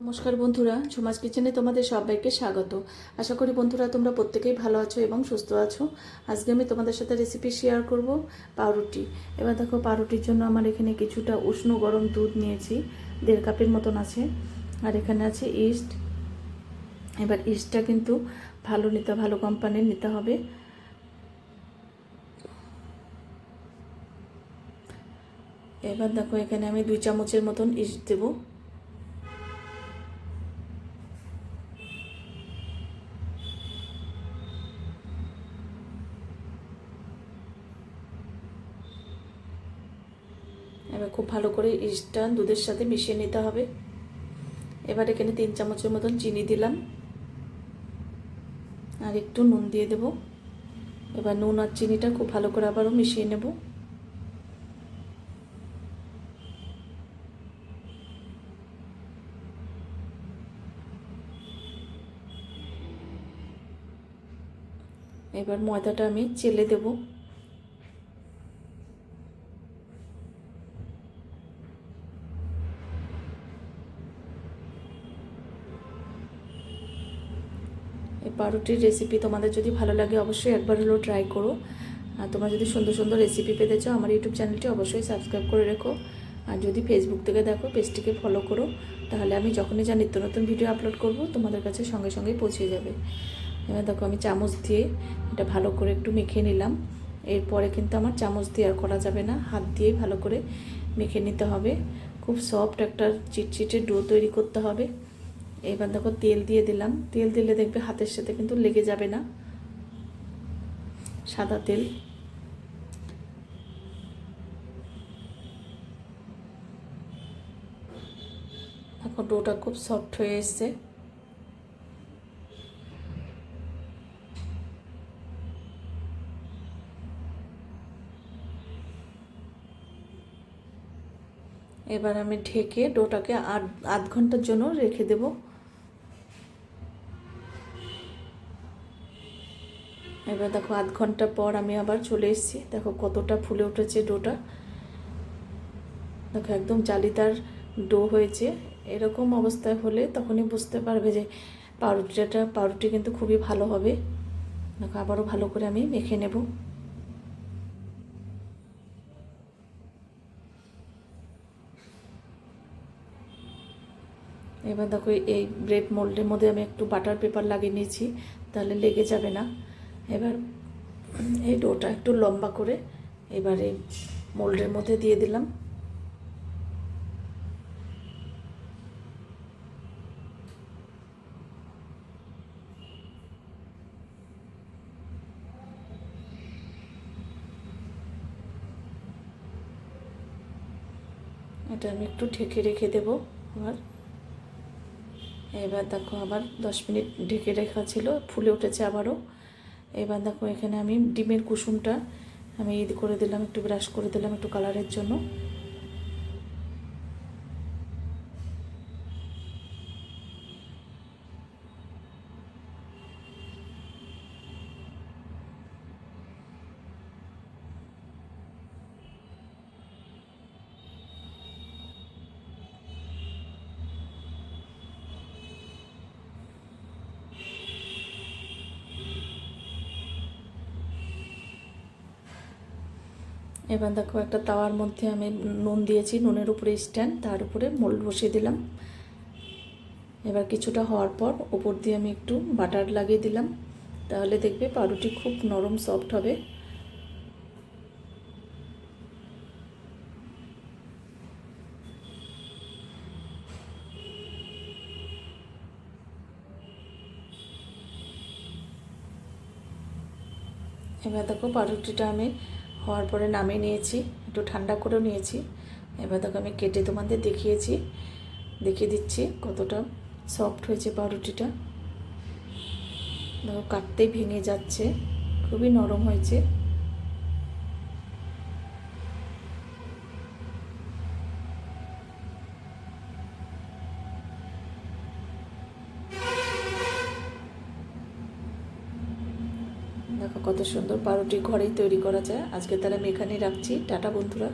নমস্কার বন্ধুরা ঝুমাস কিচেনে তোমাদের সবাইকে স্বাগত। আশা করি বন্ধুরা তোমরা প্রত্যেকেই ভালো আছো এবং সুস্থ আছো। আজকে আমি তোমাদের সাথে রেসিপি শেয়ার করব পাউরুটি। এবার দেখো, পাউরুটির জন্য আমার এখানে কিছুটা উষ্ণ গরম দুধ নিয়েছি, দেড় কাপের মতন আছে। আর এখানে আছে ইস্ট এবার ইস্টটা কিন্তু ভালো নিতে, ভালো কোম্পানির নিতে হবে। এবার দেখো, এখানে আমি দুই চামচের মতন ইস্ট দেবো। এবার খুব ভালো করে ইস্টটা দুধের সাথে মিশিয়ে নিতে হবে। এবার এখানে তিন চামচের মতন চিনি দিলাম। আর একটু নুন দিয়ে দেব। এবার নুন আর চিনিটা খুব ভালো করে আবারও মিশিয়ে নেব। এবার ময়দাটা আমি চেলে দেবো। এই পাউরুটির রেসিপি তোমাদের যদি ভালো লাগে অবশ্যই একবার হলেও ট্রাই করো। আর তোমরা যদি সুন্দর সুন্দর রেসিপি পেতে চাও, আমার ইউটিউব চ্যানেলটি অবশ্যই সাবস্ক্রাইব করে রেখো। আর যদি ফেসবুক থেকে দেখো পেজটিকে ফলো করো, তাহলে আমি যখনই যা নিত্য নতুন ভিডিও আপলোড করব, তোমাদের কাছে সঙ্গে সঙ্গে পৌঁছে যাবে। এবার দেখো, আমি চামচ দিয়ে এটা ভালো করে একটু মেখে নিলাম। এরপরে কিন্তু আমার চামচ দিয়ে আর করা যাবে না। হাত দিয়েই ভালো করে মেখে নিতে হবে। খুব সফট একটা চিটচিটে ডো তৈরি করতে হবে। এবার দেখো তেল দিয়ে দিলাম। তেল দিলে দেখবে হাতের সাথে কিন্তু লেগে যাবে না। সাদা তেল। এখন ডোটা খুব সফট হয়ে এসছে। এবার আমি ঢেকে ডোটাকে আধ আধ ঘণ্টার জন্য রেখে দেব। এবার দেখো আধ ঘণ্টা পর আমি আবার চলে এসেছি। দেখো কতটা ফুলে উঠেছে ডোটা। দেখো একদম জালিদার ডো হয়েছে। এরকম অবস্থায় হলে তখনই বুঝতে পারবে যে পাউরুটিটা, পাউরুটি কিন্তু খুবই ভালো হবে। দেখো আবারও ভালো করে আমি মেখে নেব। এবার দেখো এই ব্রেড মোল্ডের মধ্যে আমি একটু বাটার পেপার লাগিয়ে নিয়েছি। তাহলে লেগে যাবে না। এবার এই ডোটা একটু লম্বা করে এবার এই মোল্ডের মধ্যে দিয়ে দিলাম। এটা আমি একটু ঢেকে রেখে দেবো আবার। এবার দেখো, আবার দশ মিনিট ঢেকে রেখা ছিল, ফুলে উঠেছে আবারও। এবার দেখো এখানে আমি ডিমের কুসুমটা আমি করে দিলাম, একটু ব্রাশ করে দিলাম একটু কালারের জন্য। এবার দেখো একটা তাওয়ার মধ্যে আমি নুন দিয়েছি, নুনের উপরে স্ট্যান্ড, তার উপরে মোল্ড বসিয়ে দিলাম। এবার কিছুটা হওয়ার পর উপর দিয়ে আমি একটু বাটার লাগিয়ে দিলাম। তাহলে দেখবে পাউরুটি খুব নরম, সফট হবে। এবার দেখো পাউরুটিটা আমি হওয়ার পরে নামিয়ে নিয়েছি, একটু ঠান্ডা করেও নিয়েছি। এবার তোকে আমি কেটে তোমাদের দেখিয়েছি, দেখিয়ে দিচ্ছি কতটা সফট হয়েছে পাউরুটিটা। দেখো কাটতেই ভেঙে যাচ্ছে, খুবই নরম হয়েছে। দেখো কত সুন্দর বারোটি ঘরেই তৈরি করা যায়। আজকে তাহলে আমি এখানেই রাখছি। টাটা বন্ধুরা।